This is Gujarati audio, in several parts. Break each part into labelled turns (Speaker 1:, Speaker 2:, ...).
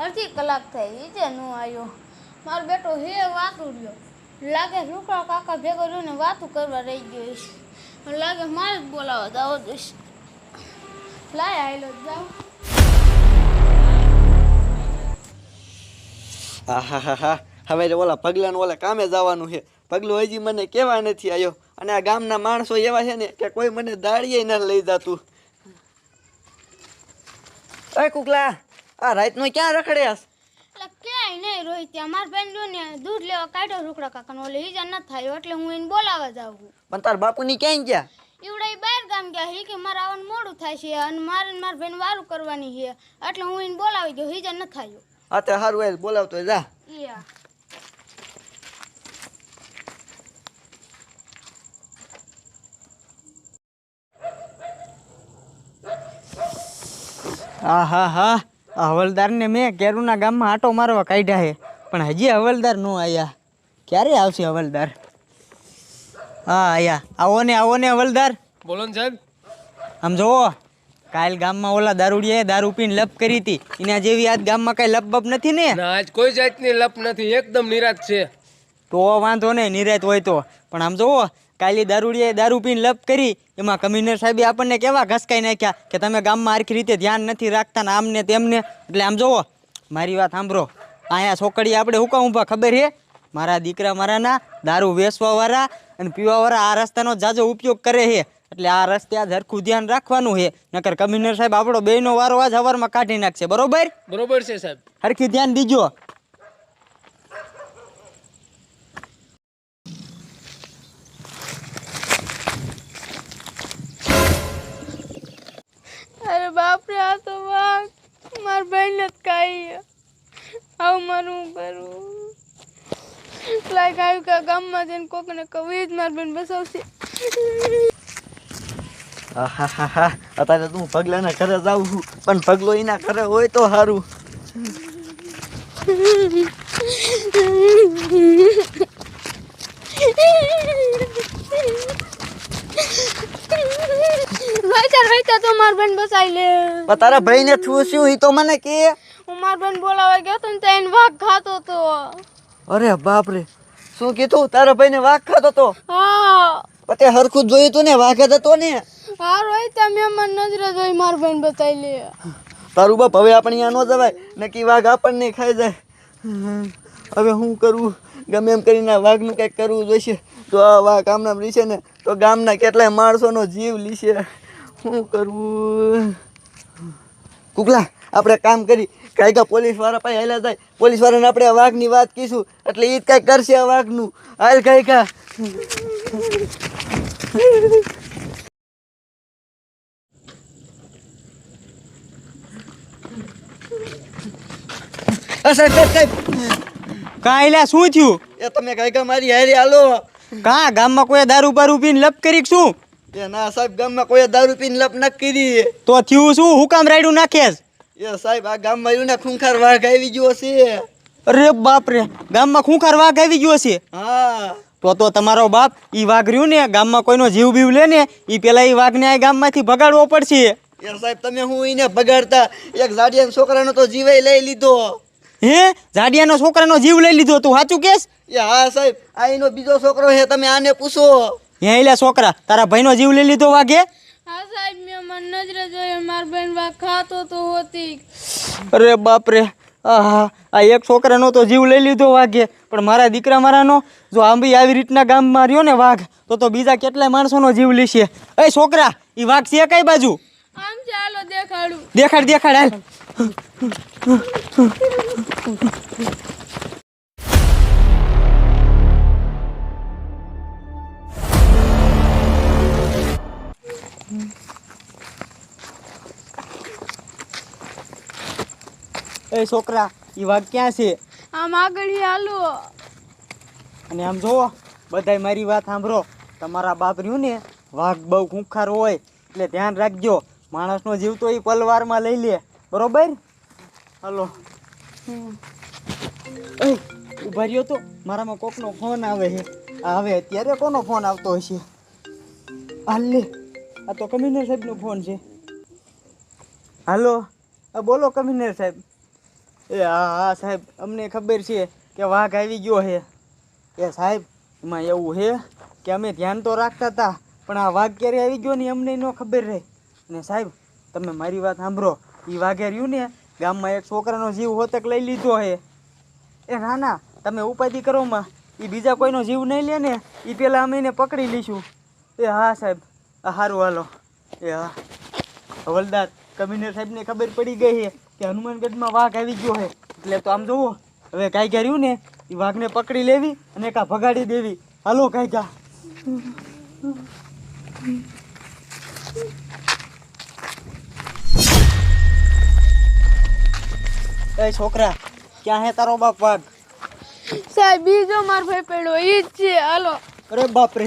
Speaker 1: અડધી કલાક થઈ એ જે નો આવ્યો મારો બેટો હે વાતું રહ્યો. લાગે રૂકડા કાકા ભેગો રહ્યો ને વાતું કરવા રહી ગયો છે લાગે મારે જ બોલાવવા જાવ જોઈશ. લાય આવેલો જાઓ.
Speaker 2: આહાહાહા. હવે તો ઓલા પગલાને ઓલા કામે જવાનું છે. પગલું હજી મને કેવા નથી આવ્યો અને આ ગામના માણસો એવા છે ને કે કોઈ મને દાળીએ ન લઈ જતું. અય કુકલા. આ રાતનો ક્યાં રખડ્યાસ
Speaker 1: એટલે ક્યાંય નહીં રોહિત અમાર મારા બેન જો ને દૂધ લેવા કાઢ્યો રૂકડા કાકાને. ઓલે ઈજા ન થાય એટલે હું એને બોલાવવા જાઉં છું.
Speaker 2: પણ તાર બાપુની ક્યાંય ગયા?
Speaker 1: ઈવડે બહાર ગામ ગયા હી કે મારા આવવાનું મોડું થાય છે અને મારે માર બેન વારું કરવાની છે. એટલે હું એને બોલાવી દઉં. હિજા ન થાય
Speaker 2: હા તે સારું એ બોલાવતો જા.
Speaker 1: યા
Speaker 3: હા હા આ હવલદારને મેં કેરુના ગામમાં આટો મારવા કાઢ્યા છે. પણ હજી હવલદાર નો આવ્યા ક્યારે આવશે હવલદાર? હા આયા. આવો ને આવો ને હવલદાર.
Speaker 4: બોલો ને સાહેબ.
Speaker 3: આમ જોવો કાલ ગામમાં ઓલા દારૂડિયાએ દારૂ પીને લપ કરી હતી. એના જેવી આજ ગામમાં કઈ લપ બપ નથી ને?
Speaker 4: આજ કોઈ જાતની લપ નથી. એકદમ નિરાત છે.
Speaker 3: તો વાંધો નહીં નિરાત હોય તો. પણ આમ જોવો કાલે દારૂડીએ દારૂ પીને લપ કરી. એમાં કમિશનર સાહેબે આપણને કેવા ઘસકાઈ નાખ્યા કે તમે ગામમાં આરખી રીતે ધ્યાન નથી રાખતા ને આમને તેમને. એટલે આમ જોવો મારી વાત સાંભળો. અહીંયા છોકરી આપણે હુકા ઊભા ખબર છે મારા દીકરા મારાના દારૂ વેચવાવાળા અને પીવાવાળા આ રસ્તાનો જાજો ઉપયોગ કરે છે એટલે આ રસ્તે આ ઝરખું ધ્યાન રાખવાનું છે નકર કમિશનર સાહેબ આપણો બેનો વારો આજ હવારમાં કાઢી નાખશે. બરોબર?
Speaker 4: બરોબર છે સાહેબ.
Speaker 3: હરખી ધ્યાન દીજો
Speaker 1: અરે બાપરે આ તો વાત મારા બેન જ ખાઈ આવું મારું કરું? લાઈક આવ્યું કે ગામમાં જઈને કોકને કહું જ માર બેન બસાવશે.
Speaker 2: અત્યારે તું પગલાના ઘરે જાઉં છું, પણ પગલો એના ઘરે હોય તો સારું
Speaker 1: વાચા તો માર બેન બસાવી લે.
Speaker 2: પણ તારા ભાઈ ને શું? એ તો મને કે.
Speaker 1: હું માર બેન બોલાવા ગયો તો ને ત્યાં વાઘ ખાતો તો
Speaker 2: અરે બાપ રે શું કીધું? તારા ભાઈ ને વાઘ ખાતો તો
Speaker 1: હા.
Speaker 2: પતે હરખું જોયું તું ને વાઘ હતો ને.
Speaker 1: હા રોઈ તમે મન નજરે જોઈ માર બેન બતાઈ લે.
Speaker 2: તારું બાપ હવે આપણે અહીંયા ન જવાય. નક્કી વાઘ આપણને ખાઈ જાય. હવે હું કરું? ગમે એમ કરીને વાઘ વાઘનું કંઈક કરવું જોઈશે. તો આ વાઘ આમનામ લીશે ને તો ગામના કેટલાય માણસોનો જીવ લીશે. શું કરવું કુકલા આપણે કામ કરી કાંઈકા પોલીસવાળા પાસે હાલ્યા થાય પોલીસ વાળાને આપણે આ વાઘની વાત કહીશું એટલે એ જ કાંઈક કરશે આ વાઘનું. હાલ કાંઈકા આ સાહેબ સાહેબ
Speaker 3: કાંઈ શું થયું?
Speaker 2: એ તમે કાંઈકા મારી હારે હાલો.
Speaker 3: કા ગામમાં કોઈ દારૂ બારૂ પીને લપ કરી શું?
Speaker 2: ના સાહેબ ગામમાં કોઈ દારૂ પીને લપ ન કરી
Speaker 3: તો થયું શું? હું કામ રાયડું નાખેસ
Speaker 2: એ સાહેબ આ ગામમાં એવું ને ખૂંખાર વાઘ આવી ગયો છે.
Speaker 3: અરે બાપ રે ગામમાં ખૂંખાર વાઘ આવી ગયો છે?
Speaker 2: હા.
Speaker 3: તો તો તમારો બાપ ઈ વાઘ રહ્યું ને ગામમાં કોઈનો જીવ બીવ લે ને ઈ પેલા ઈ વાઘને આ ગામમાંથી ભગાડવો પડશે.
Speaker 2: એ સાહેબ તમે હું એને બગાડતા એક જાડિયા છોકરાનો તો જીવે લઈ લીધો.
Speaker 3: હે? જાડિયાનો છોકરાનો જીવ લઈ લીધો? તું સાચું કેસ?
Speaker 2: એ હા સાહેબ આ એનો બીજો છોકરો છે તમે આને પૂછો.
Speaker 3: હે એલા છોકરા તારા ભાઈનો જીવ લઈ લીધો વાઘે?
Speaker 1: હા સાહેબ મેં મન નજરે જોઈ મારી બેન વાઘ ખાતો તો હોતી.
Speaker 3: અરે બાપ રે આહા આ એક છોકરાનો તો જીવ લઈ લીધો વાઘે. પણ મારા દીકરા મારાનો જો આંબી આવી રીતના ગામમાં રહ્યો ને વાઘ તો તો બીજા કેટલાય માણસોનો જીવ લેશે. એ છોકરા એ વાઘ છે કઈ બાજુ?
Speaker 1: આમ ચાલો દેખાડું.
Speaker 3: દેખાડ દેખાડ હાલ. એ છોકરા ઈ વાઘ ક્યાં છે?
Speaker 1: આમ આગળ હાલો.
Speaker 3: અને આમ જોવો બધાય મારી વાત સાંભળો. તમારા બાપ રહ્યું ને વાઘ બહુ ખૂંખાર હોય એટલે ધ્યાન રાખજો. માણસનો જીવ તો એ પલવારમાં લઈ લે. બરોબર? હાલો. એ ઊભા રહ્યો તો. મારામાં કોકનો ફોન આવે છે. આવે હવે અત્યારે કોનો ફોન આવતો હશે? હાલે આ તો કમિશનર સાહેબનો ફોન છે. હાલો. આ બોલો કમિશનર સાહેબ. એ હા હા, સાહેબ. અમને ખબર છે કે વાઘ આવી ગયો છે. એ સાહેબ, એમાં એવું છે કે અમે ધ્યાન તો રાખતા હતા, પણ આ વાઘ ક્યારે આવી ગયો ને અમને ન ખબર રહે. ને સાહેબ, તમે મારી વાત સાંભળો. એ વાઘે રહ્યું ને ગામમાં એક છોકરાનો જીવ હોતક લઈ લીધો છે. એ ના ના તમે ઉપાધિ કરો માં. એ બીજા કોઈનો જીવ નહીં લે ને એ પહેલાં અમે એને પકડી લઈશું. એ હા, સાહેબ. સારું હાલો. એ હા. હવલદાર, કમિશનર સાહેબને ખબર પડી ગઈ છે. કે હનુમાનગઢમાં વાઘ આવી ગયો છે એટલે તો આમ જોવો હવે કાંઈ કર્યું ને એ વાઘને પકડી લેવી અને કાં ભગાડી દેવી. હાલો કાંઈ કા એ છોકરા ક્યાં હે તારો બાપ વાઘ?
Speaker 1: સાહેબ બીજો મારો ભાઈ પડ્યો એ જ છે હાલો.
Speaker 3: અરે બાપ રે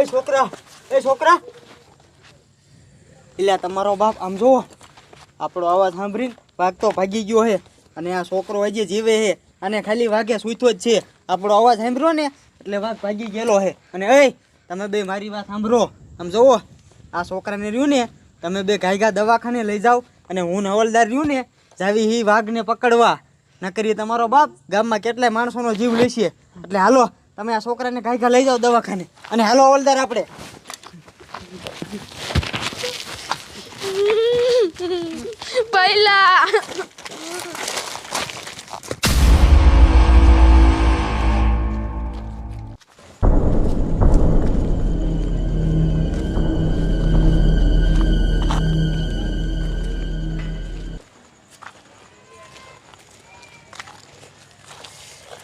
Speaker 3: એ છોકરા એ છોકરા એટલે તમારો બાપ આમ જુઓ આપણો અવાજ સાંભળીને વાઘ તો ભાગી ગયો છે અને આ છોકરો હજી જીવે છે અને ખાલી વાઘે સૂતો જ છે. આપણો અવાજ સાંભળ્યો ને, એટલે વાઘ ભાગી ગયેલો છે અને એ, તમે બે મારી વાત સાંભળો. આમ જુઓ આ છોકરાને રહ્યું ને, તમે બે ગાયગા દવાખાને લઈ જાઓ. અને હું નવલદાર રહ્યું ને, જાવી હી વાઘને પકડવા. નકરી તમારો બાપ ગામમાં કેટલાય માણસોનો જીવ લેશે. એટલે હાલો, તમે આ છોકરાને ગાયગા લઈ જાઓ દવાખાને. અને હાલો અવલદાર આપણે.
Speaker 1: પહેલા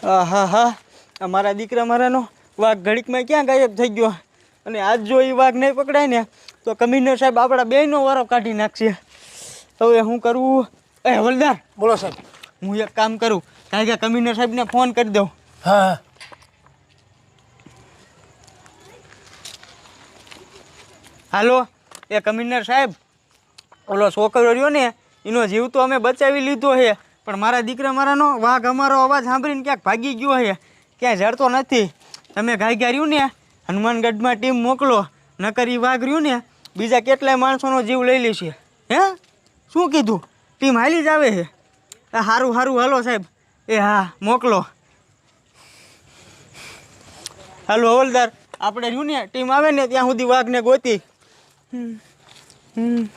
Speaker 3: હા હા. અમારા દીકરા મારાનો વાઘ ઘડીકમાં ક્યાં ગાયબ થઈ ગયો? અને આજ જો એ વાઘ નહીં પકડાય ને તો કમિશનર સાહેબ આપણા બેયનો વારો કાઢી નાખશે. હવે શું કરવું એ હવલદાર
Speaker 4: બોલો સાહેબ.
Speaker 3: હું એક કામ કરું. કારણ કે કમિશનર સાહેબને ફોન કરી દઉં.
Speaker 4: હા હા.
Speaker 3: હાલો એ કમિશનર સાહેબ ઓલો છોકરો રહ્યો ને એનો જીવ તો અમે બચાવી લીધો છે. પણ મારા દીકરા મારાનો વાઘ અમારો અવાજ સાંભળીને ક્યાંક ભાગી ગયો છે. ક્યાંય જડતો નથી. તમે ગાય રહ્યું ને હનુમાનગઢમાં ટીમ મોકલો. નકર વાઘ રહ્યું ને બીજા કેટલાય માણસોનો જીવ લઈ લેશે હે? શું કીધું? ટીમ હાલી જ આવે છે. સારું સારું હાલો સાહેબ. એ હા, મોકલો. હાલો, હવલદાર. આપણે રહ્યું ને, ટીમ આવે ને ત્યાં સુધી વાઘને ગોતી. હમ. હમ.